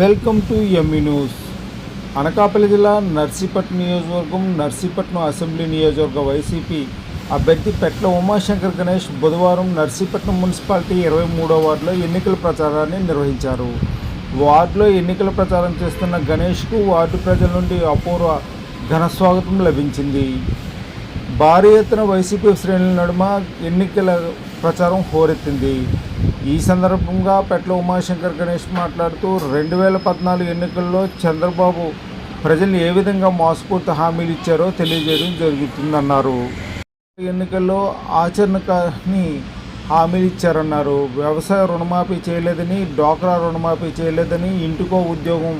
Welcome to ME news. Anakapalli జిల్లా నర్సీపట్నం నియోజకవర్గం Narsipatnam assembly నియోజకవర్గ వైసీపీ అభ్యర్థి పెట్ల ఉమాశంకర్ గణేష్ బుధవారం నర్సీపట్నం మున్సిపాలిటీ ఇరవై మూడో వార్డులో ఎన్నికల ప్రచారాన్ని నిర్వహించారు. వార్డులో ఎన్నికల ప్రచారం చేస్తున్న గణేష్కు వార్డు ప్రజల నుండి అపూర్వ ఘన స్వాగతం లభించింది. భారీ ఎత్తున వైసీపీ శ్రేణుల నడుమ ఎన్నికల ప్రచారం హోరెత్తింది. ఈ సందర్భంగా పెట్ల ఉమాశంకర్ గణేష్ మాట్లాడుతూ రెండు వేల పద్నాలుగు ఎన్నికల్లో చంద్రబాబు ప్రజలు ఏ విధంగా మోసపూర్తి హామీలు ఇచ్చారో తెలియజేయడం జరుగుతుందన్నారు. ఎన్నికల్లో ఆచరణ కాని హామీలు ఇచ్చారన్నారు. వ్యవసాయ రుణమాఫీ చేయలేదని డోక్రా రుణమాఫీ చేయలేదని ఇంటికో ఉద్యోగం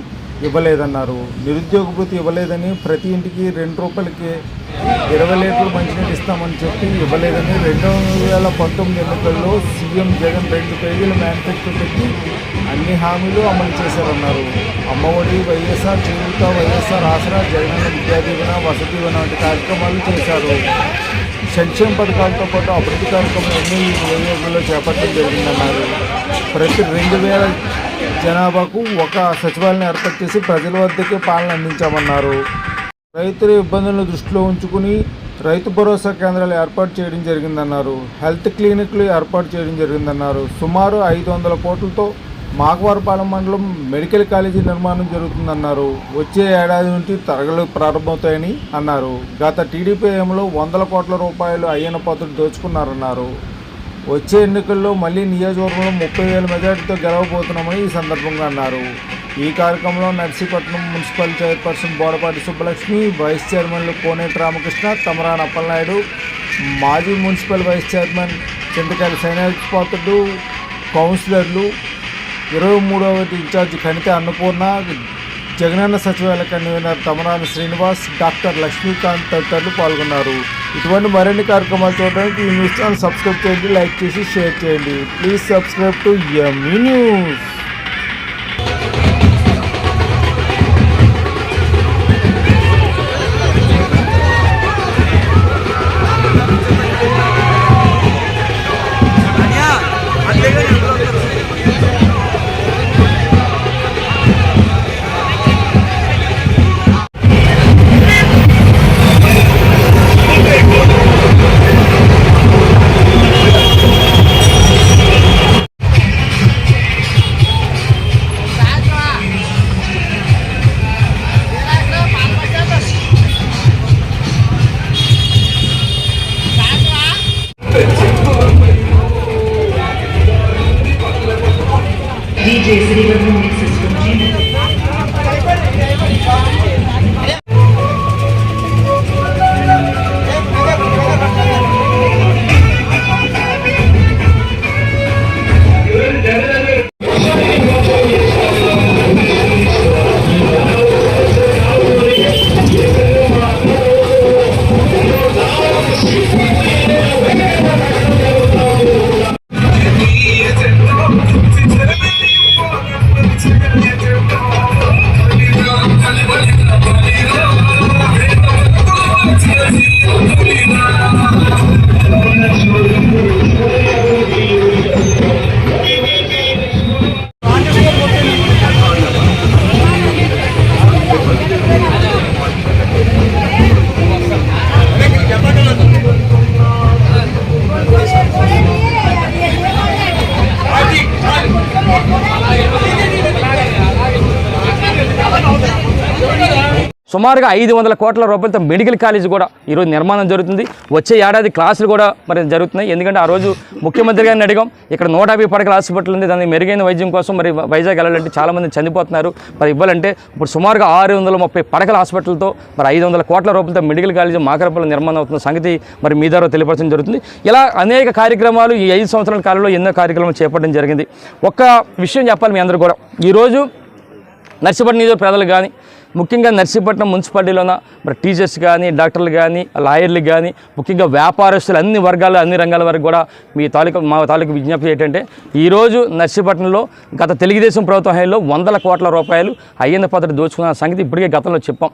ఇవ్వలేదన్నారు. నిరుద్యోగ భృతి ఇవ్వలేదని ప్రతి ఇంటికి రెండు రూపాయలకి ఇరవై లీటర్లు మంచినీళ్ళు ఇస్తామని చెప్పి ఇవ్వలేదని రెండు వేల పంతొమ్మిది ఎన్నికల్లో సీఎం జగన్ రెండు పేజీల మేనిఫెస్టో పెట్టి అన్ని హామీలు అమలు చేశారన్నారు. అమ్మఒడి వైఎస్ఆర్ చేయూత వైఎస్ఆర్ ఆసరా జగనన్న విద్యా దీవెన వసతి వంటి కార్యక్రమాలు చేశారు. సంక్షేమ పథకాలతో పాటు అభివృద్ధి కార్యక్రమాలు ఎన్నో ఈ నియోజకవర్గంలో చేపట్టడం జరిగిందన్నారు. ప్రతి రెండు వేల జనాభాకు ఒక సచివాలయం ఏర్పాటు చేసి ప్రజల వద్దకే పాలన అందించామన్నారు. రైతుల ఇబ్బందులను దృష్టిలో ఉంచుకుని రైతు భరోసా కేంద్రాలు ఏర్పాటు చేయడం జరిగిందన్నారు. హెల్త్ క్లినిక్లు ఏర్పాటు చేయడం జరిగిందన్నారు. సుమారు ఐదు వందల కోట్లతో మాగవారపాలెం మండలం మెడికల్ కాలేజీ నిర్మాణం జరుగుతుందన్నారు. వచ్చే ఏడాది నుండి తరగలు ప్రారంభమవుతాయని అన్నారు. గత టీడీపీ హయాంలో వందల కోట్ల రూపాయలు అయ్యన పద్ధతి దోచుకున్నారన్నారు. వచ్చే ఎన్నికల్లో మళ్ళీ నియోజకవర్గంలో ముప్పై వేల మెజార్టీతో గెలవబోతున్నామని ఈ సందర్భంగా అన్నారు. ఈ కార్యక్రమంలో Narsipatnam municipal chairperson Bodapati Subbalakshmi vice చైర్మన్లు కోనేటి రామకృష్ణ తమరాన్ అప్పలనాయుడు మాజీ municipal vice chairman Chintakayala Sainadhipatrudu కౌన్సిలర్లు ఇరవై మూడవ ఇన్ఛార్జ్ కణిత అన్నపూర్ణ జగనన్న సచివాలయ కన్వీనర్ తమరాని శ్రీనివాస్ డాక్టర్ లక్ష్మీకాంత్ తదితరులు పాల్గొన్నారు. ఇటువంటి మరిన్ని కార్యక్రమాలు చూడడానికి ఈ న్యూస్ ఛానల్ సబ్స్క్రైబ్ చేయండి లైక్ చేసి షేర్ చేయండి. Please subscribe to ME news. సుమారుగా ఐదు వందల కోట్ల రూపాయలతో మెడికల్ కాలేజ్ కూడా ఈరోజు నిర్మాణం జరుగుతుంది. వచ్చే ఏడాది క్లాసులు కూడా మరి జరుగుతున్నాయి. ఎందుకంటే ఆ రోజు ముఖ్యమంత్రి గారిని అడిగాం ఇక్కడ నూట యాభై పడకల హాస్పిటల్ ఉంది దాన్ని మెరుగైన వైద్యం కోసం మరి వైజాగ్ వెళ్ళాలంటే చాలామంది చనిపోతున్నారు. మరి ఇవ్వాలంటే ఇప్పుడు సుమారుగా ఆరు వందల ముప్పై పడకల హాస్పిటల్తో మరి ఐదు వందల కోట్ల రూపాయలతో మెడికల్ కాలేజ్ మాకరపల్లి నిర్మాణం అవుతున్న సంగతి మరి మీ ద్వారా తెలియపరచడం జరుగుతుంది. ఇలా అనేక కార్యక్రమాలు ఈ ఐదు సంవత్సరాల కాలంలో ఎన్నో కార్యక్రమాలు చేపట్టడం జరిగింది. ఒక్క విషయం చెప్పాలి మీ అందరూ కూడా. ఈరోజు నర్సిపట్నం నియోజక ప్రజలు కానీ ముఖ్యంగా నర్సీపట్నం మున్సిపాలిటీలోన మరి టీచర్స్ కానీ డాక్టర్లు కానీ లాయర్లు కానీ ముఖ్యంగా వ్యాపారస్తులు అన్ని వర్గాలు అన్ని రంగాల వరకు కూడా మీ తాలూకా మా తాలూకు విజ్ఞప్తి ఏంటంటే ఈరోజు నర్సీపట్నంలో గత తెలుగుదేశం ప్రభుత్వ హయాంలో వందల కోట్ల రూపాయలు అయ్యంద పాత్ర దోచుకున్న సంగతి ఇప్పటికే గతంలో చెప్పాం.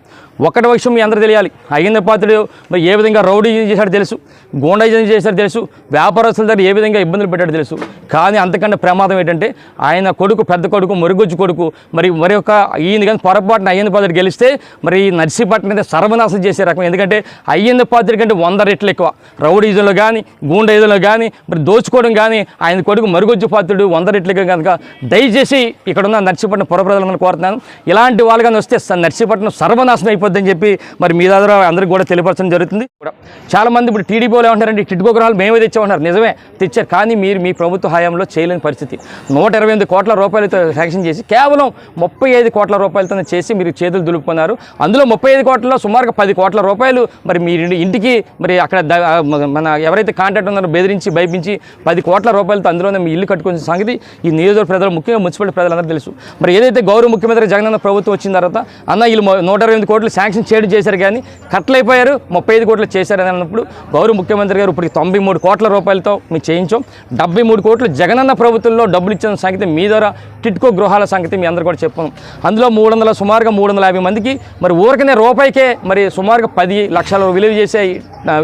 ఒకటి విషయం మీ అందరూ తెలియాలి. అయ్యంద పాత్రుడు మరి ఏ విధంగా రౌడీ చేశాడో తెలుసు గోండాయిజం చేశాడో తెలుసు వ్యాపారస్తుల దగ్గర ఏ విధంగా ఇబ్బందులు పెట్టాడో తెలుసు. కానీ అంతకంటే ప్రమాదం ఏంటంటే ఆయన కొడుకు పెద్ద కొడుకు మరుగుజ్జు కొడుకు మరి మరి ఒక ఈయన కానీ పొరపాటున అయ్యన్న పాత్రుడు గెలిస్తే మరి ఈ నర్సీపట్నం అయితే సర్వనాశం చేసే రకం. ఎందుకంటే అయ్యంది పాత్రుడి కంటే వంద రెట్లు ఎక్కువ. రౌడీజంలో కానీ గూండాయిజంలో కానీ మరి దోచుకోవడం కానీ ఆయన కొడుకు మరుగుజ్జు పాత్రుడు వంద రెట్లకి కనుక దయచేసి ఇక్కడున్న నర్సీపట్నం పొరప్రజలను కోరుతున్నాను. ఇలాంటి వాళ్ళు కానీ వస్తే నర్సీపట్నం సర్వనాశనం అయిపోద్దని చెప్పి మరి మీ దగ్గర అందరికీ కూడా తెలియపరచడం జరుగుతుంది. కూడా చాలా మంది ఇప్పుడు టీడీపీ వాళ్ళు ఏమంటారంటే టిట్కో గ్రహాలు మేమే తెచ్చామంటారు నిజమే తెచ్చారు. కానీ మీరు మీ ప్రభుత్వ హయాంలో చేయలేని పరిస్థితి. నూట ఇరవై కోట్ల రూపాయలతో శాంక్షన్ చేసి కేవలం ముప్పై ఐదు కోట్ల రూపాయలతో చేసి మీరు చేతులు దులుపుకున్నారు. అందులో ముప్పై ఐదు కోట్లలో సుమారుగా పది కోట్ల రూపాయలు మరి మీ ఇంటికి మరి అక్కడ మన ఎవరైతే కాంట్రాక్ట్ ఉన్నారో బెదిరించి భయపించి పది కోట్ల రూపాయలతో అందులోనే మీ ఇల్లు కట్టుకునే సంగతి ఈ నియోజకవర్గ ప్రజలు ముఖ్యంగా మున్సిపల్ ప్రజలందరూ తెలుసు. మరి ఏదైతే గౌరవ ముఖ్యమంత్రి జగనన్న ప్రభుత్వం వచ్చిన తర్వాత అన్న వీళ్ళు నూట ఇరవై ఎనిమిది కోట్లు శాంక్షన్ చేయడం చేశారు కానీ కట్లయిపోయారు ముప్పై ఐదు కోట్లు చేశారని అన్నప్పుడు గౌరవ ముఖ్యమంత్రి గారు ఇప్పుడు తొంభై మూడు కోట్ల రూపాయలతో మీ చేయించాం. డెబ్బై మూడు కోట్లు జగనన్న ప్రభుత్వంలో డబ్బులు ఇచ్చిన సంగతి మీ ద్వారా టిట్కో గృహాల సంగతి మీ అందరూ కూడా చెప్పాను అందులో మూడు వందల సుమారుగా మూడు వందల యాభై మందికి. మరి ఊరికనే రూపాయికే మరి సుమారుగా పది లక్షల విలువ చేసే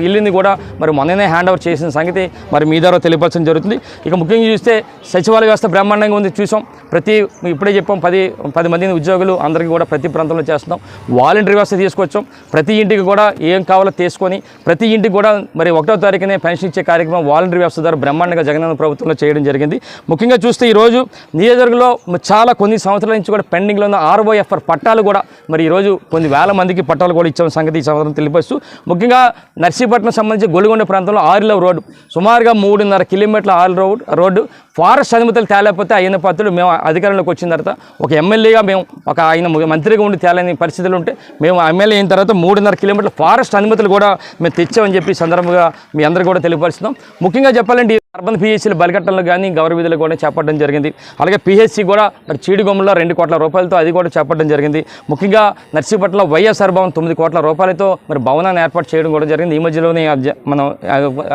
ఇల్లుని కూడా మరి మొన్ననే హ్యాండ్ ఓవర్ చేసిన సంగతి మరి మీ ద్వారా తెలియపరచడం జరుగుతుంది. ఇక ముఖ్యంగా చూస్తే సచివాలయ వ్యవస్థ బ్రహ్మాండంగా ఉంది చూసాం. ప్రతి ఇప్పుడే చెప్పాం పది పది మంది ఉద్యోగులు అందరికీ కూడా ప్రతి ప్రాంతంలో చేస్తున్నాం. వాలంటీర్ వ్యవస్థ తీసుకొచ్చాం. ప్రతి ఇంటికి కూడా ఏం కావాలో తీసుకొని ప్రతి ఇంటికి కూడా మరి ఒకటో తారీఖునే పెన్షన్ ఇచ్చే కార్యక్రమం వాలంటీర్ వ్యవస్థ ద్వారా బ్రహ్మాండంగా జగనన్న ప్రభుత్వంలో చేయడం జరిగింది. ముఖ్యంగా చూస్తే ఈరోజు నియోజకవర్గంలో చాలా కొన్ని సంవత్సరాల నుంచి కూడా పెండింగ్లో ఉన్న ఆర్ఓఎఫ్ఆర్ పట్టాలు కూడా మరి ఈరోజు కొన్ని వేల మందికి పట్టాలు కూడా ఇచ్చిన సంగతి ఈ సంవత్సరం తెలియపరుస్తూ. ముఖ్యంగా నర్సీపట్నం సంబంధించి గొలుగొండ ప్రాంతంలో ఆరిలవ్ రోడ్డు. సుమారుగా మూడున్నర కిలోమీటర్ల ఆరు రోడ్ రోడ్డు. ఫారెస్ట్ అనుమతులు తేలేకపోతే అయిన పాత్రలు మేము అధికారంలోకి వచ్చిన తర్వాత ఒక ఎమ్మెల్యేగా మేము ఒక ఆయన మంత్రిగా ఉండి తేలని పరిస్థితులు ఉంటే మేము ఎమ్మెల్యే అయిన తర్వాత మూడున్నర కిలోమీటర్ల ఫారెస్ట్ అనుమతులు కూడా మేము తెచ్చామని చెప్పి సందర్భంగా మీ అందరూ కూడా తెలియపరుస్తున్నాం. ముఖ్యంగా చెప్పాలంటే ఈ అర్బన్ పిహెచ్సీలు బలికట్టంలో కానీ గౌరవ విధులు కూడా చేపట్టడం జరిగింది. అలాగే పిహెచ్సి కూడా మరి చీడిగొమ్మలో రెండు కోట్ల రూపాయలతో అది కూడా చేపట్టడం జరిగింది. ముఖ్యంగా నర్సీపట్నంలో వైఎస్ఆర్ భవన్ తొమ్మిది కోట్ల రూపాయలతో మరి భవనాన్ని ఏర్పాటు చేయడం కూడా జరిగింది. ఈ మధ్యలోనే మనం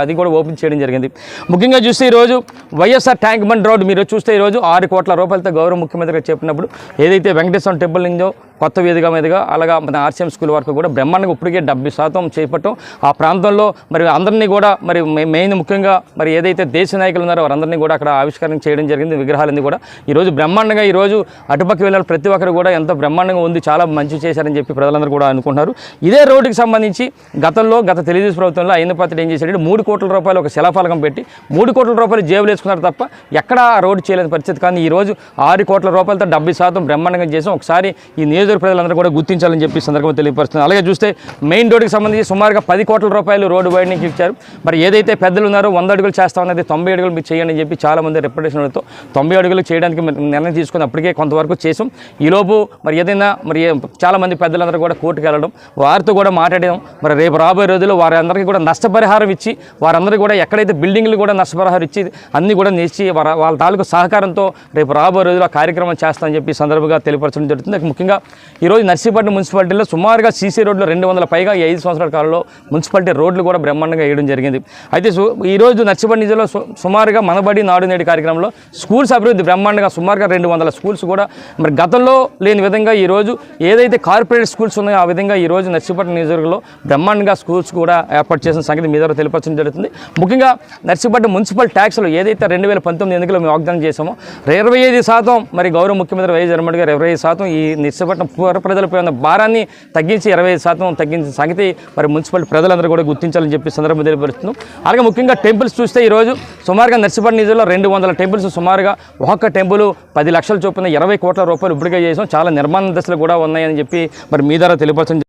అది కూడా ఓపెన్ చేయడం జరిగింది. ముఖ్యంగా చూస్తే ఈరోజు వైఎస్ఆర్ ట్యాంక్ బండ్ రోడ్ మీరు చూస్తే ఈరోజు ఆరు కోట్ల రూపాయలతో గౌరవ ముఖ్యమంత్రిగా చెప్పినప్పుడు ఏదైతే వెంకటేశ్వర టెంపుల్ నుంచో కొత్త వేదిక మీదుగా అలాగా మన ఆర్సీఎం స్కూల్ వరకు కూడా బ్రహ్మాండంగా ఇప్పటికే డెబ్బై శాతం చేపట్టం. ఆ ప్రాంతంలో మరి అందరినీ కూడా మరి మె- మెయిన్ ముఖ్యంగా మరి ఏదైతే దేశ నాయకులు ఉన్నారో వారందరినీ కూడా అక్కడ ఆవిష్కరణ చేయడం జరిగింది విగ్రహాలన్నీ కూడా. ఈరోజు బ్రహ్మాండంగా ఈరోజు అటుపక్క వెళ్ళిన ప్రతి ఒక్కరు కూడా ఎంతో బ్రహ్మాండంగా ఉంది చాలా మంచి చేశారని చెప్పి ప్రజలందరూ కూడా అనుకుంటున్నారు. ఇదే రోడ్డుకి సంబంధించి గతంలో గత తెలుగుదేశం ప్రభుత్వంలో అయిన పాత్ర ఏం చేశాడంటే మూడు కోట్ల రూపాయలు ఒక శిలాఫలకం పెట్టి మూడు కోట్ల రూపాయలు జేబులు వేసుకున్నారు తప్ప ఎక్కడా రోడ్డు చేయలేని పరిస్థితి. కానీ ఈ రోజు ఆరు కోట్ల రూపాయలతో డెబ్బై శాతం బ్రహ్మాండంగా చేసాం ఒకసారి ఈ నియోజకవర్గ ప్రజలందరూ కూడా గుర్తించాలని చెప్పి సందర్భంగా తెలియపరుస్తుంది అలాగే చూస్తే మెయిన్ రోడ్డుకి సంబంధించి సుమారుగా పది కోట్ల రూపాయలు రోడ్డు వైడింగ్కి ఇచ్చారు. మరి ఏదైతే పెద్దలు ఉన్నారో వంద అడుగులు చేస్తా ఉన్నది తొంభై అడుగులు మీరు చేయండి అని చెప్పి చాలామంది మంది తొంభై అడుగులు చేయడానికి నిర్ణయం తీసుకుని అప్పటికే కొంతవరకు చేసాం. ఈలోపు మరి ఏదైనా మరి చాలామంది పెద్దలందరూ కూడా కోర్టుకు వెళ్ళడం వారితో కూడా మాట్లాడడం మరి రేపు రాబోయే రోజుల్లో వారందరికీ కూడా నష్టపరిహారం ఇచ్చి వారందరికీ కూడా ఎక్కడైతే బిల్డింగ్లు కూడా నష్టపరిహారం ఇచ్చి అన్ని కూడా నిలిచి వాళ్ళ తాలూకు సహకారంతో రేపు రాబోయే రోజుల్లో కార్యక్రమం చేస్తామని చెప్పి సందర్భంగా తెలియపరచడం జరుగుతుంది. ముఖ్యంగా ఈరోజు నర్సీపట్నం మున్సిపాలిటీలో సుమారుగా సీసీ రోడ్లు రెండు వందల పైగా ఈ ఐదు సంవత్సరాల కాలంలో మున్సిపాలిటీ రోడ్లు కూడా బ్రహ్మాండంగా వేయడం జరిగింది. అయితే సు- ఈరోజు నర్సీపట్నం జిల్లాలో సు- సుమారుగా మనబడి నాడు నేడు కార్యక్రమంలో స్కూల్స్ అభివృద్ధి బ్రహ్మాండంగా సుమారుగా రెండు వందల స్కూల్స్ కూడా మరి గతంలో లేని విధంగా ఈరోజు ఏదైతే కార్పొరేట్ స్కూల్స్ ఉన్నాయో ఆ విధంగా ఈరోజు నర్సీపట్నం నియోజకవర్గంలో బ్రహ్మాండంగా స్కూల్స్ కూడా ఏర్పాటు చేసిన సంగతి మీ ద్వారా తెలియపరచడం జరుగుతుంది. ముఖ్యంగా నర్సీపట్నం మున్సిపల్ ట్యాక్స్లో ఏదైతే రెండు వేల పంతొమ్మిది ఎన్నికల్లో మేము వాగ్దానం చేసామో ఇరవై ఐదు శాతం మరి గౌరవ ముఖ్యమంత్రి వైఎస్ జగన్మోహన్ గారు ఇరవై ఐదు శాతం ఈ నర్సీపట్నం పూర ప్రజలపై ఉన్న భారాన్ని తగ్గించి ఇరవై శాతం తగ్గించిన సంగతి మరి మున్సిపాలిటీ ప్రజలందరూ కూడా గుర్తించాలని చెప్పి సందర్భం తెలియపరుస్తున్నాం. అలాగే ముఖ్యంగా టెంపుల్స్ చూస్తే ఈరోజు సుమారుగా నర్సిపల్లి నిధుల్లో రెండు వందల టెంపుల్స్ సుమారుగా ఒక్కొక్క టెంపుల్ పది లక్షల చొప్పున ఇరవై కోట్ల రూపాయలు ఇప్పటికే చేసాం చాలా నిర్మాణ దశలు కూడా ఉన్నాయని చెప్పి మరి మీ ద్వారా తెలియపరచడం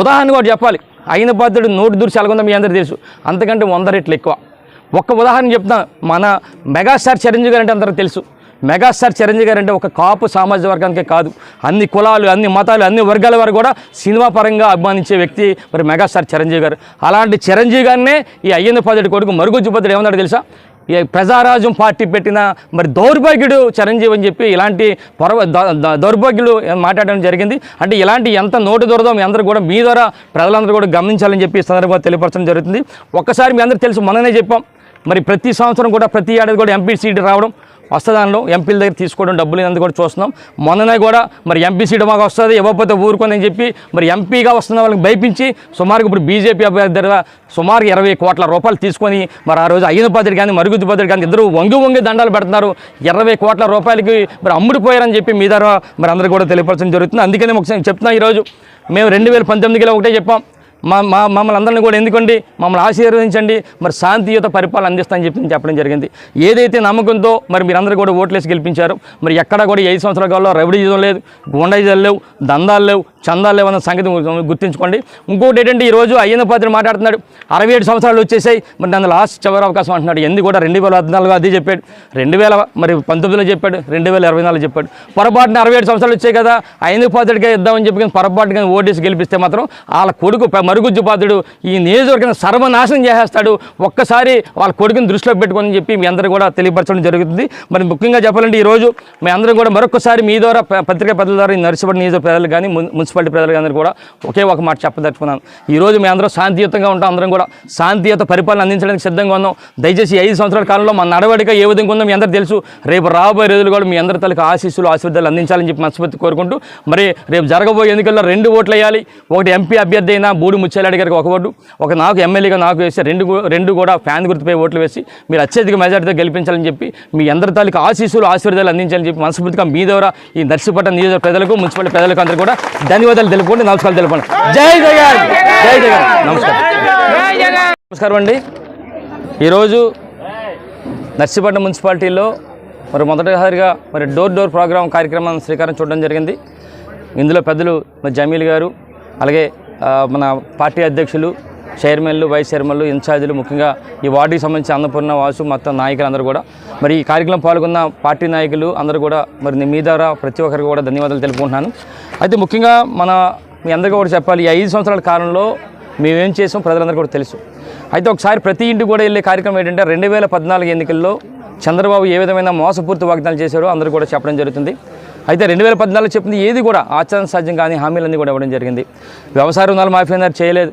ఉదాహరణ కూడా చెప్పాలి. అయిన బాధ్యుడు నోటి దూర్చి చలగొందా మీ అందరూ తెలుసు. అంతకంటే వంద రెట్లు ఎక్కువ. ఒక్క ఉదాహరణ చెప్తాను మన మెగాస్టార్ చిరంజీవి గారు అంటే అందరికీ తెలుసు. మెగాస్టార్ చిరంజీవి గారు అంటే ఒక కాపు సామాజిక వర్గానికే కాదు. అన్ని కులాలు అన్ని మతాలు అన్ని వర్గాల వారు కూడా సినిమా పరంగా అభిమానించే వ్యక్తి మరి మెగాస్టార్ చిరంజీవి గారు. అలాంటి చిరంజీవి గారినే ఈ అయ్యన్న పద్ధతి కొడుకు మరుగుజ్జు పద్ధతి ఏమన్నాడు తెలుసా? ఈ ప్రజారాజ్యం పార్టీ పెట్టిన మరి దౌర్భాగ్యుడు చిరంజీవి అని చెప్పి ఇలాంటి పొరవ ద- మాట్లాడడం జరిగింది. అంటే ఇలాంటి ఎంత నోటు దొరదో మీ అందరూ కూడా మీ ద్వారా ప్రజలందరూ కూడా గమనించాలని చెప్పి సందర్భంగా తెలియపరచడం జరుగుతుంది. ఒక్కసారి మీ అందరూ తెలుసు మననే చెప్పాం. మరి ప్రతి సంవత్సరం కూడా ప్రతి ఏడాది కూడా ఎంపీ సీట్ రావడం. వస్తుందానిలో ఎంపీల దగ్గర తీసుకోవడం డబ్బులు ఎందుకు కూడా చూస్తున్నాం. మొన్ననే కూడా మరి ఎంపీ సీటు మాకు వస్తుంది ఇవ్వకపోతే ఊరుకుందని చెప్పి మరి ఎంపీగా వస్తున్న వాళ్ళకి భయపించి సుమారుగా ఇప్పుడు బీజేపీ అభ్యర్థి దగ్గర సుమారు ఇరవై కోట్ల రూపాయలు తీసుకొని మరి ఆ రోజు అయ్యన పాత్రి కానీ మరుగుద్దు పాత్రి కానీ ఇద్దరు వంగి వంగి దండాలు పెడుతున్నారు. ఇరవై కోట్ల రూపాయలకి మరి అమ్ముడిపోయారని చెప్పి మీ ద్వారా మరి అందరూ కూడా తెలియపరచడం జరుగుతుంది. అందుకనే ఒకసారి చెప్తున్నా ఈరోజు మేము రెండు వేల పంతొమ్మిదిలో ఒకటే చెప్పాం. మా మా మమ్మల్ని అందరినీ కూడా ఎందుకండి? మమ్మల్ని ఆశీర్వదించండి. మరి శాంతియుత పరిపాలన అందిస్తామని చెప్పి చెప్పడం జరిగింది. ఏదైతే నమ్మకంతో మరి మీరందరూ కూడా ఓట్లేసి గెలిపించారు. మరి ఎక్కడ కూడా ఈ ఐదు సంవత్సరాల కాలంలో రెవడీజం లేదు గుండాయిజాలు లేవు దందాలు లేవు చందాలు ఏమన్న సంగతి గుర్తించుకోండి గుర్తుంచుకోండి. ఇంకోటి ఏంటంటే ఈరోజు అయ్యన్న పాత్ర మాట్లాడుతున్నాడు. అరవై ఏడు సంవత్సరాలు వచ్చేసాయి. మరి నన్ను లాస్ట్ చివరి అవకాశం అంటున్నాడు. ఎందుకు కూడా రెండు వేల పద్నాలుగు అది చెప్పాడు. రెండు వేల మరి పంతొమ్మిదిలో చెప్పాడు. రెండు వేల ఇరవై నాలుగు చెప్పాడు. పొరపాటున అరవై ఏడు సంవత్సరాలు వచ్చాయి కదా ఐదు పాత్రడిగా ఇద్దామని చెప్పి కానీ పొరపాటుగా ఓటేసి గెలిపిస్తే మాత్రం వాళ్ళ కొడుకు మరుగుజ్జు పాత్రుడు ఈ నియోజకవర్గం సర్వనాశనం చేసేస్తాడు. ఒక్కసారి వాళ్ళ కొడుకుని దృష్టిలో పెట్టుకొని చెప్పి మీ అందరూ కూడా తెలియపరచడం జరుగుతుంది. మరి ముఖ్యంగా చెప్పాలంటే ఈరోజు మీ అందరూ కూడా మరొకసారి మీ ద్వారా పత్రికా పెద్దల ద్వారా ఈ నియోజక ప్రజలు కానీ మున్సిపాలిటీ ప్రజలందరూ కూడా ఒకే ఒక మాట చెప్పదలుచుకున్నాను. ఈరోజు మేము అందరం శాంతియుతంగా ఉంటాం అందరం కూడా శాంతియుత పరిపాలన అందించడానికి సిద్ధంగా ఉన్నాం. దయచేసి ఐదు సంవత్సరాల కాలంలో మన నడవడిక ఏ విధంగా ఉందో మీ అందరూ తెలుసు. రేపు రాబోయే రోజులు కూడా మీ అందరి తలకి ఆశీస్సులు ఆశీర్వాదాలు అందించాలని చెప్పి మనస్ఫూర్తి కోరుకుంటూ మరి రేపు జరగబోయే ఎన్నికల్లో రెండు ఓట్లు వేయాలి. ఒకటి ఎంపీ అభ్యర్థి అయినా బూడి ముచ్చేలాడి గారికి ఒక ఓటు ఒక నాకు ఎమ్మెల్యేగా నాకు వేసి రెండు రెండు కూడా ఫ్యాన్ గుర్తుపై ఓట్లు వేసి మీరు అత్యధిక మెజార్టీతో గెలిపించాలని చెప్పి మీ అందరి తాలూకు ఆశీస్సులు ఆశీర్వాదాలు అందించాలని చెప్పి మనస్ఫూర్తిగా మీ ద్వారా ఈ నర్సీపట్నం నియోజక ప్రజలకు మున్సిపల్ ప్రజలకు అందరూ కూడా ధన్యవాదాలు తెలుపుకోండి నమస్కారం తెలుపండి జై జగన్ జై జగన్. నమస్కారం. నమస్కారం అండి. ఈరోజు నర్సీపట్నం మున్సిపాలిటీలో మరి మొదటిసారిగా మరి డోర్ డోర్ ప్రోగ్రామ్ కార్యక్రమం శ్రీకారం చూడడం జరిగింది. ఇందులో పెద్దలు మరి జమీల్ గారు అలాగే మన పార్టీ అధ్యక్షులు చైర్మన్లు వైస్ చైర్మన్లు ఇన్ఛార్జీలు ముఖ్యంగా ఈ వార్డుకి సంబంధించి అన్నపూర్ణ వాసు మొత్తం నాయకులు అందరూ కూడా. మరి ఈ కార్యక్రమం పాల్గొన్న పార్టీ నాయకులు అందరూ కూడా మరి మీ ద్వారా ప్రతి ఒక్కరికి కూడా ధన్యవాదాలు తెలుపుకుంటున్నాను. అయితే ముఖ్యంగా మన మీ అందరికీ కూడా చెప్పాలి ఈ ఐదు సంవత్సరాల కాలంలో మేమేం చేసాం ప్రజలందరూ కూడా తెలుసు. అయితే ఒకసారి ప్రతి ఇంటికి కూడా వెళ్ళే కార్యక్రమం ఏంటంటే రెండు వేల పద్నాలుగు ఎన్నికల్లో చంద్రబాబు ఏ విధమైన మోసపూర్తి వాగ్దానాలు చేశారో అందరూ కూడా చెప్పడం జరుగుతుంది. అయితే రెండు వేల పద్నాలుగు చెప్పింది ఏది కూడా ఆచరణ సాధ్యం కానీ హామీలన్నీ కూడా ఇవ్వడం జరిగింది. వ్యవసాయ రుణాలు మాఫీ అన్నారు చేయలేదు.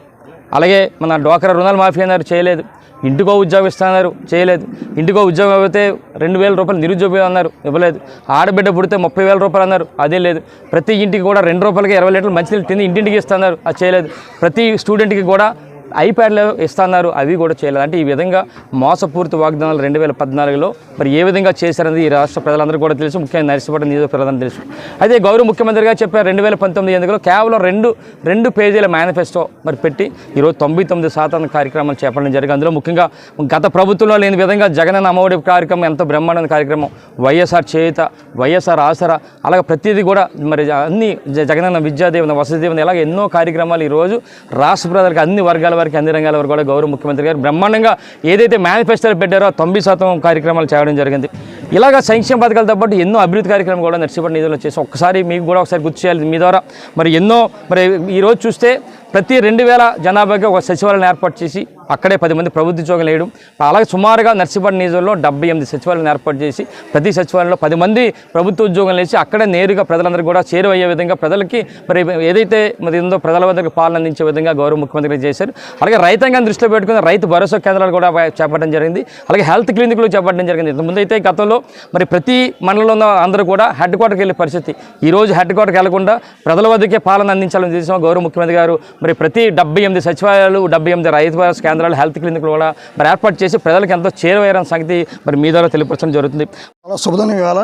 అలాగే మన డోకరా రుణాలు మాఫీ అన్నారు చేయలేదు. ఇంటికో ఉద్యోగం ఇస్తున్నారు చేయలేదు. ఇంటికో ఉద్యోగం అయితే రెండు వేల రూపాయలు నిరుద్యోగం అన్నారు ఇవ్వలేదు. ఆడబిడ్డ పుడితే ముప్పై వేల రూపాయలు అన్నారు అదే లేదు. ప్రతి ఇంటికి కూడా రెండు రూపాయలకి ఇరవై లీటర్లు మంచినీళ్ళు తిని ఇంటింటికి ఇస్తున్నారు అది చేయలేదు. ప్రతి స్టూడెంట్కి కూడా ఐప్యాడ్లు ఇస్తున్నారు అవి కూడా చేయలేదు. అంటే ఈ విధంగా మోసపూరిత వాగ్దానాలు రెండు వేల పద్నాలుగులో మరి ఏ విధంగా చేశారనేది ఈ రాష్ట్ర ప్రజలందరూ కూడా తెలుసు. ముఖ్యంగా నర్సిపట్నం నియోజక ప్రజలందరూ తెలుసు. అయితే గౌరవ ముఖ్యమంత్రిగా చెప్పారు రెండు వేల పంతొమ్మిది ఎన్నికలో కేవలం రెండు రెండు పేజీల మేనిఫెస్టో మరి పెట్టి ఈరోజు తొంభై తొమ్మిది శాతం కార్యక్రమాలు చేపట్టడం జరిగింది. అందులో ముఖ్యంగా గత ప్రభుత్వంలో లేని విధంగా జగనన్న అమ్మఒడి కార్యక్రమం ఎంతో బ్రహ్మాండ కార్యక్రమం వైఎస్ఆర్ చేయుత వైఎస్ఆర్ ఆసరా అలాగే ప్రతిదీ కూడా మరి అన్ని జ- జగనన్న విద్యాదీవన వసతి దీవెన ఇలాగ ఎన్నో కార్యక్రమాలు ఈరోజు రాష్ట్ర ప్రజలకు అన్ని వర్గాల వారికి అన్ని రంగాల వారు కూడా గౌరవ ముఖ్యమంత్రి గారు బ్రహ్మాండంగా ఏదైతే మేనిఫెస్టోలు పెట్టారో తొంభై శాతం కార్యక్రమాలు చేయడం జరిగింది. ఇలాగ సంక్షేమ పథకాలతో పాటు ఎన్నో అభివృద్ధి కార్యక్రమం కూడా నర్సీపట్నం నిధులు చేసి ఒక్కసారి మీకు కూడా ఒకసారి గుర్తు చేయాలి మీ ద్వారా. మరి ఎన్నో మరి ఈరోజు చూస్తే ప్రతి రెండు వేల జనాభాకి ఒక సచివాలయం ఏర్పాటు చేసి అక్కడే పది మంది ప్రభుత్వ ఉద్యోగులు వేయడం అలాగే సుమారుగా నర్సీపట్నం నియోజకవర్గంలో డెబ్బై ఎనిమిది సచివాలయాలను ఏర్పాటు చేసి ప్రతి సచివాలయంలో పది మంది ప్రభుత్వ ఉద్యోగులు వేసి అక్కడే నేరుగా ప్రజలందరూ కూడా చేరువయ్యే విధంగా ప్రజలకి మరి ఏదైతే మరి ఉందో ప్రజల వద్దకు పాలన అందించే విధంగా గౌరవ ముఖ్యమంత్రి చేశారు. అలాగే రైతాంగాన్ని దృష్టిలో పెట్టుకుని రైతు భరోసా కేంద్రాలు కూడా చేపట్టడం జరిగింది. అలాగే హెల్త్ క్లినిక్లు చేపట్టడం జరిగింది. ఇంతకుముందు అయితే గతంలో మరి ప్రతి మండలంలో ఉన్న అందరూ కూడా హెడ్ క్వార్టర్కి వెళ్ళే పరిస్థితి. ఈ రోజు హెడ్ క్వార్టర్కి వెళ్ళకుండా ప్రజల వద్దకే పాలన అందించాలని చేసిన గౌరవ ముఖ్యమంత్రి గారు మరి ప్రతి డెబ్బై ఎనిమిది సచివాలయాలు డెబ్బై ఎనిమిది రైతు భరోసా కేంద్రాలు హెల్త్ క్లినిక్లు కూడా మరి ఏర్పాటు చేసి ప్రజలకు ఎంతో చేరువయ్యారన్న సంగతి మరి మీ ద్వారా తెలియపరచడం జరుగుతుంది. చాలా శుభదినం ఇవాళ.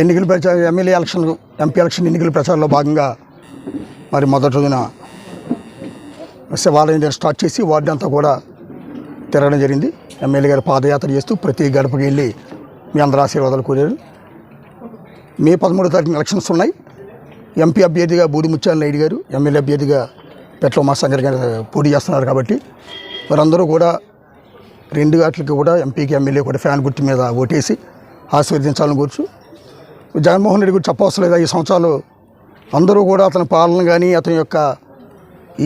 ఎన్నికల ప్రచారం ఎమ్మెల్యే ఎలక్షన్ ఎంపీ ఎలక్షన్ ఎన్నికల ప్రచారంలో భాగంగా మరి మొదటి రోజున శివాలయం దగ్గర స్టార్ట్ చేసి వార్డు అంతా కూడా తిరగడం జరిగింది. ఎమ్మెల్యే గారు పాదయాత్ర చేస్తూ ప్రతి గడపకి వెళ్ళి మీ అందరి ఆశీర్వాదాలు కోరారు. మే పదమూడో తారీఖున ఎలక్షన్స్ ఉన్నాయి. ఎంపీ అభ్యర్థిగా బూడి ముత్యాల నాయుడు గారు ఎమ్మెల్యే అభ్యర్థిగా పెట్ల ఉమాశంకర్ గారు పోటీ చేస్తున్నారు కాబట్టి వారందరూ కూడా రెండు వాటికి కూడా ఎంపీకి ఎమ్మెల్యే కూడా ఫ్యాన్ గుర్తు మీద ఓటేసి ఆశీర్వదించాలని కూర్చు జగన్మోహన్ రెడ్డి గురించి చెప్పవసరం లేదా ఐదు సంవత్సరాలు? అందరూ కూడా అతని పాలన కానీ అతని యొక్క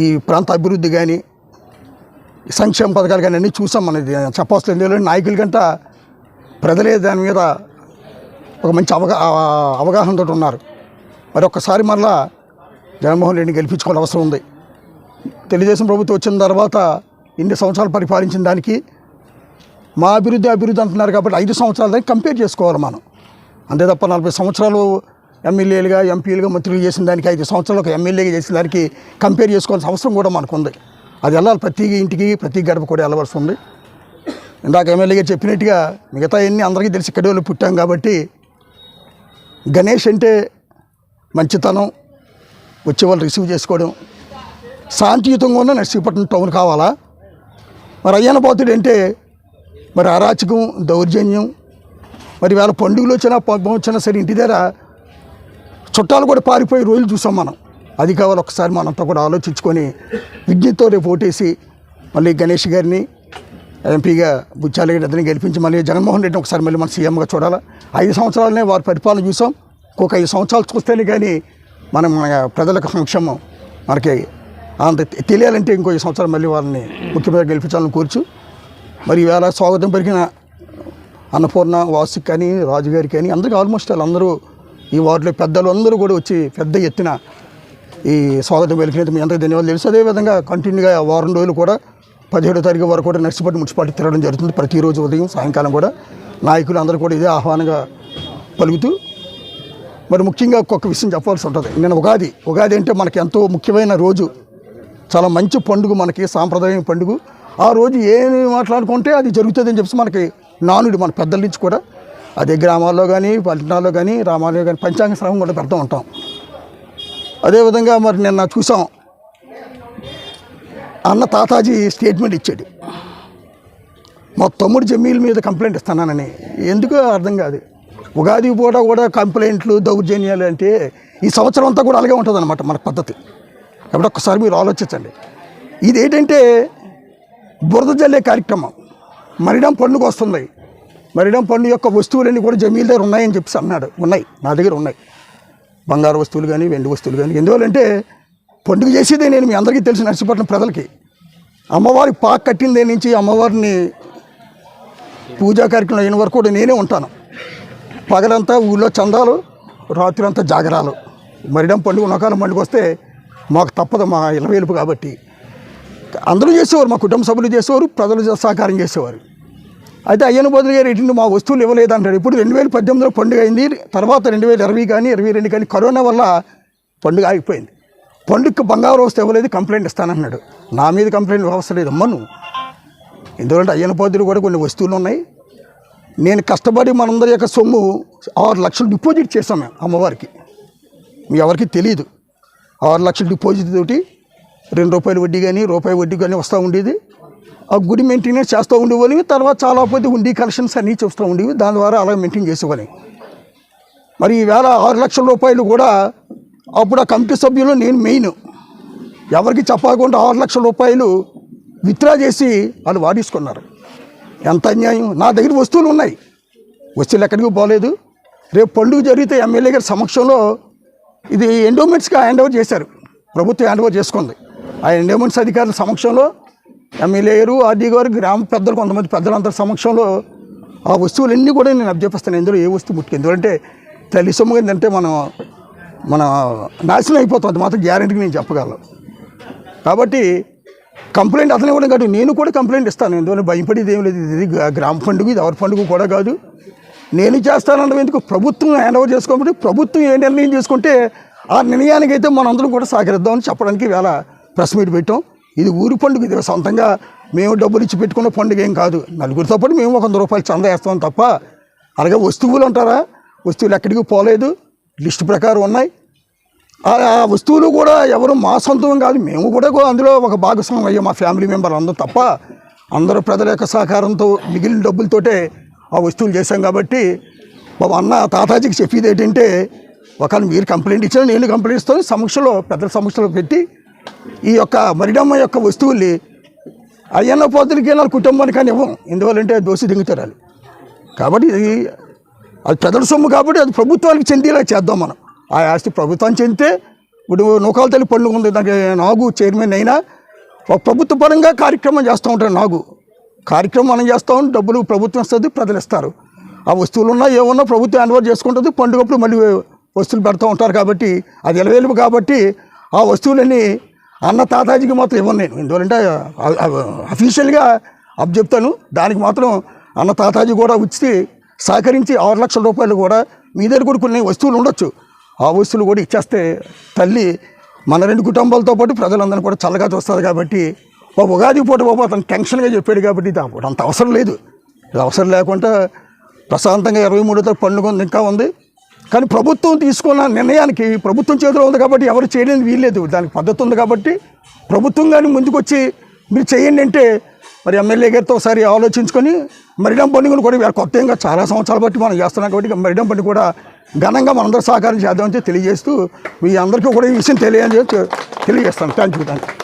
ఈ ప్రాంత అభివృద్ధి కానీ సంక్షేమ పథకాలు కానీ అన్నీ చూసాం మన. చెప్పవసరం ఎందుకంటే నాయకుల కంట ప్రజలే దాని మీద ఒక మంచి అవగా అవగాహనతో ఉన్నారు. మరి ఒక్కసారి మరలా జగన్మోహన్ రెడ్డిని గెలిపించుకోవాల్సిన అవసరం ఉంది. తెలుగుదేశం ప్రభుత్వం వచ్చిన తర్వాత ఇన్ని సంవత్సరాలు పరిపాలించిన దానికి మా అభివృద్ధి అభివృద్ధి అంటున్నారు కాబట్టి ఐదు సంవత్సరాల దానికి కంపేర్ చేసుకోవాలి మనం. అంతే తప్ప నలభై సంవత్సరాలు ఎమ్మెల్యేలుగా ఎంపీలుగా మంత్రులు చేసిన దానికి ఐదు సంవత్సరాలు ఒక ఎమ్మెల్యేగా చేసిన దానికి కంపేర్ చేసుకోవాల్సిన అవసరం కూడా మనకు ఉంది అది వెళ్ళాలి ప్రతి ఇంటికి ప్రతి గడప కూడా వెళ్ళవలసి ఉంది. ఇందాక ఎమ్మెల్యేగా చెప్పినట్టుగా మిగతా అన్ని అందరికీ తెలిసి ఇక్కడే పుట్టాం కాబట్టి గణేష్ అంటే మంచితనం వచ్చే వాళ్ళు రిసీవ్ చేసుకోవడం శాంతియుతంగా ఉన్న నర్సీపట్నం టౌన్ కావాలా? మరి అయ్యన్న పోతుడు అంటే మరి అరాచకం దౌర్జన్యం మరి వేళ పండుగలు వచ్చినా పబ్బం వచ్చినా సరే ఇంటి దగ్గర చుట్టాలు కూడా పారిపోయే రోజులు చూసాం మనం. అది కావాలి ఒకసారి మనంతా కూడా ఆలోచించుకొని విజ్ఞతతో రేపు ఓటేసి మళ్ళీ గణేష్ గారిని ఎంపీగా బుచ్చాలగడ్డి అతని గెలిపించి మళ్ళీ జగన్మోహన్ రెడ్డిని ఒకసారి మళ్ళీ మనం సీఎంగా చూడాలి? ఐదు సంవత్సరాలనే వారి పరిపాలన చూసాం. ఇంకొక ఐదు సంవత్సరాలు చూస్తేనే కానీ మనం మన ప్రజలకు సంక్షేమం మనకి అంత తెలియాలంటే ఇంకో సంవత్సరం మళ్ళీ వాళ్ళని ముఖ్యమంత్రి గెలిపించాలని కోరుచు. మరి ఈవేళ స్వాగతం పెరిగిన అన్నపూర్ణ వాసుకి కానీ రాజుగారికి కానీ అందరికీ ఆల్మోస్ట్ వాళ్ళందరూ ఈ వార్డులో పెద్దలు అందరూ కూడా వచ్చి పెద్ద ఎత్తున ఈ స్వాగతం పలికినందుకు మీ అందరికీ ధన్యవాదాలు తెలుసు. అదేవిధంగా కంటిన్యూగా వారం రోజులు కూడా పదిహేడో తారీఖు వరకు కూడా నర్సిపట్టి మున్సిపాలిటీ తిరగడం జరుగుతుంది. ప్రతిరోజు ఉదయం సాయంకాలం కూడా నాయకులు అందరూ కూడా ఇదే ఆహ్వానంగా పలుకుతూ. మరి ముఖ్యంగా ఒక్కొక్క విషయం చెప్పాల్సి ఉంటుంది. నేను ఉగాది ఉగాది అంటే మనకి ఎంతో ముఖ్యమైన రోజు. చాలా మంచి పండుగ మనకి సాంప్రదాయం పండుగ. ఆ రోజు ఏమి మాట్లాడుకుంటే అది జరుగుతుంది అని చెప్పేసి మనకి నానుడు మన పెద్దల నుంచి కూడా. అదే గ్రామాల్లో కానీ పట్టణాల్లో కానీ రామాల్లో కానీ పంచాంగ శ్రమం కూడా పెడతా ఉంటాం. అదేవిధంగా మరి నిన్న చూసాం. అన్న తాతాజీ స్టేట్మెంట్ ఇచ్చాడు. మా తమ్ముడు జమీల్ మీద కంప్లైంట్ ఇస్తున్నానని. ఎందుకు అర్థం కాదు. ఉగాది పూట కూడా కంప్లైంట్లు దౌర్జన్యాలు అంటే ఈ సంవత్సరం అంతా కూడా అలాగే ఉంటుంది అనమాట మన పద్ధతి. కాబట్టి ఒక్కసారి మీరు ఆలోచించండి. ఇది ఏంటంటే బురద జల్లే కార్యక్రమం. మరిడం పండుగ వస్తుంది. మరిడం పండుగ యొక్క వస్తువులన్నీ కూడా జమీల్ దగ్గర ఉన్నాయని చెప్పేసి అన్నాడు. ఉన్నాయి. నా దగ్గర ఉన్నాయి. బంగారు వస్తువులు కానీ వెండి వస్తువులు కానీ. ఎందువల్లంటే పండుగ చేసేదే నేను మీ అందరికీ తెలిసి నర్సీపట్నం ప్రజలకి. అమ్మవారి పాక కట్టిందే నుంచి అమ్మవారిని పూజా కార్యక్రమం అయిన వరకు కూడా నేనే ఉంటాను. పగలంతా ఊళ్ళో చందాలు రాత్రి అంతా జాగరాలు. మరిడం పండుగ ఉన్నకాలం పండుగ వస్తే మాకు తప్పదు మా ఇలవేలుపు కాబట్టి. అందరూ చేసేవారు మా కుటుంబ సభ్యులు చేసేవారు ప్రజలు సహకారం చేసేవారు. అయితే అయ్యన బదులు గారు ఎటువంటి మా వస్తువులు ఇవ్వలేదు అంటాడు ఇప్పుడు రెండు వేల పద్దెనిమిదిలో పండుగ అయింది తర్వాత రెండు వేల ఇరవై కానీ ఇరవై రెండు కానీ కరోనా వల్ల పండుగ ఆగిపోయింది. పండుగకి బంగారు వస్తే ఇవ్వలేదు కంప్లైంట్ ఇస్తానన్నాడు. నా మీద కంప్లైంట్ అవసరం లేదు అమ్మను. ఎందుకంటే అయ్యన బదులు కూడా కొన్ని వస్తువులు ఉన్నాయి. నేను కష్టపడి మనందరి యొక్క సొమ్ము ఆరు లక్షలు డిపాజిట్ చేశాం మేము అమ్మవారికి. మీ ఎవరికి తెలియదు ఆరు లక్షల డిపాజిట్ తోటి రెండు రూపాయల వడ్డీ కానీ రూపాయి వడ్డీ కానీ వస్తూ ఉండేది. ఆ గుడి మెయింటెనెన్స్ చేస్తూ ఉండేవాళ్ళవి తర్వాత చాలా పోతే ఉండి కలెక్షన్స్ అన్నీ చూస్తూ ఉండేవి. దాని ద్వారా అలా మెయింటైన్ చేసేవాళ్ళం. మరి ఈవేళ ఆరు లక్షల రూపాయలు కూడా అప్పుడు ఆ కమిటీ సభ్యులు నేను మెయిన్. ఎవరికి చెప్పకుండా ఆరు లక్షల రూపాయలు విత్డ్రా చేసి వాళ్ళు వాడేసుకున్నారు. ఎంత అన్యాయం? నా దగ్గర వస్తువులు ఉన్నాయి. వస్తువులు ఎక్కడికి పోలేదు. రేపు పండుగ జరిగితే ఎమ్మెల్యే గారి సమక్షంలో ఇది ఎండోమెంట్స్గా హ్యాండ్ ఓవర్ చేశారు. ప్రభుత్వం హ్యాండ్ ఓవర్ చేసుకుంది. ఆ ఎండోమెంట్స్ అధికారుల సమక్షంలో ఎమ్మెల్యే గారు ఆర్డీ గారు గ్రామ పెద్దలు కొంతమంది పెద్దలందరి సమక్షంలో ఆ వస్తువులన్నీ కూడా నేను అబ్జెపిస్తాను ఎందులో ఏ వస్తువు ముట్టుకు ఎందుకంటే తల్లి సొమ్ము ఏంటంటే మనం మన నాశనం అయిపోతుంది మాత్రం గ్యారెంటీకి నేను చెప్పగలను. కాబట్టి కంప్లైంట్ అతను ఇవ్వడం కాదు నేను కూడా కంప్లైంట్ ఇస్తాను. ఎందుకంటే భయపడేది ఏం లేదు. ఇది గ్రామ పండుగ ఇది ఎవరి పండుగ కూడా కాదు. నేను చేస్తానన్నది ఎందుకు? ప్రభుత్వం హ్యాండ్ ఓవర్ చేసుకోకపోతే ప్రభుత్వం ఏ నిర్ణయం చేసుకుంటే ఆ నిర్ణయానికి అయితే మనందరం కూడా సహకరిద్దామని చెప్పడానికి వేళ ప్రెస్ మీట్ పెట్టాం. ఇది ఊరి పండుగ ఇది సొంతంగా మేము డబ్బులు ఇచ్చి పెట్టుకున్న పండుగ ఏం కాదు. నలుగురితో పాటు మేము ఒక వంద రూపాయలు చందా వేస్తాం తప్ప. అలాగే వస్తువులు అంటారా? వస్తువులు ఎక్కడికి పోలేదు. లిస్ట్ ప్రకారం ఉన్నాయి. ఆ ఆ వస్తువులు కూడా ఎవరు మా సొంతం కాదు. మేము కూడా అందులో ఒక భాగస్వామ్యం అయ్యాం మా ఫ్యామిలీ మెంబర్ అందరం తప్ప. అందరూ ప్రజల యొక్క సహకారంతో మిగిలిన డబ్బులతోటే ఆ వస్తువులు చేశాం కాబట్టి బాబు అన్న తాతాజీకి చెప్పేది ఏంటంటే ఒక మీరు కంప్లైంట్ ఇచ్చిన నేను కంప్లైంట్ ఇస్తాను. సమక్షంలో పెద్దల సమక్షంలో పెట్టి ఈ యొక్క మరిడమ్మ యొక్క వస్తువుల్ని అయ్యన్న పోతులకి వాళ్ళ కుటుంబానికి కానీ ఇవ్వం. ఎందువల్లంటే దోషి దింగుతారు కాబట్టి ఇది అది పెద్దల సొమ్ము కాబట్టి అది ప్రభుత్వానికి చెందేలా చేద్దాం మనం. ఆ ఆస్తి ప్రభుత్వానికి చెందితే ఇప్పుడు నూకాల తల్లి పండుగ ఉంది దానికి నాగు చైర్మన్ అయినా ప్రభుత్వ పరంగా కార్యక్రమం చేస్తూ ఉంటారు నాగు. కార్యక్రమం మనం చేస్తాం డబ్బులు ప్రభుత్వం ఇస్తుంది ప్రజలు ఇస్తారు. ఆ వస్తువులు ఉన్నా ఏమున్నా ప్రభుత్వం హ్యాండ్ చేసుకుంటుంది పండుగప్పుడు మళ్ళీ వస్తువులు పెడుతూ ఉంటారు కాబట్టి అది ఎలవేలుపు కాబట్టి ఆ వస్తువులన్నీ అన్న తాతాజీకి మాత్రం ఇవ్వను నేను. ఎందుకంటే అఫీషియల్గా అప్ చెప్తాను దానికి మాత్రం అన్న తాతాజీ కూడా వచ్చి సహకరించి ఆరు లక్షల రూపాయలు కూడా మీ దగ్గర కూడా కొన్ని వస్తువులు ఉండొచ్చు. ఆ వస్తువులు కూడా ఇచ్చేస్తే తల్లి మన రెండు కుటుంబాలతో పాటు ప్రజలందరినీ కూడా చల్లగా చూస్తుంది కాబట్టి ఒక ఉగాది పూట బాబు అతను టెన్షన్గా చెప్పాడు కాబట్టి ఇది అంత అవసరం లేదు. ఇది అవసరం లేకుండా ప్రశాంతంగా ఇరవై మూడో తారీఖు పండుగ ఉంది ఇంకా ఉంది. కానీ ప్రభుత్వం తీసుకున్న నిర్ణయానికి ప్రభుత్వం చేతిలో ఉంది కాబట్టి ఎవరు చేయలేదు వీల్లేదు. దానికి పద్ధతి ఉంది కాబట్టి ప్రభుత్వం కానీ ముందుకొచ్చి మీరు చేయండి అంటే మరి ఎమ్మెల్యే గారితో ఒకసారి ఆలోచించుకొని మరిడం పండుగను కూడా ఇవాళ కొత్త ఇంకా చాలా సంవత్సరాలు బట్టి మనం చేస్తున్నాం కాబట్టి మరిడం పండుగ కూడా ఘనంగా మనందరూ సహకారం చేద్దామని తెలియజేస్తూ మీ అందరికీ కూడా ఈ విషయం తెలియజే తెలియజేస్తాను. Thank you thank you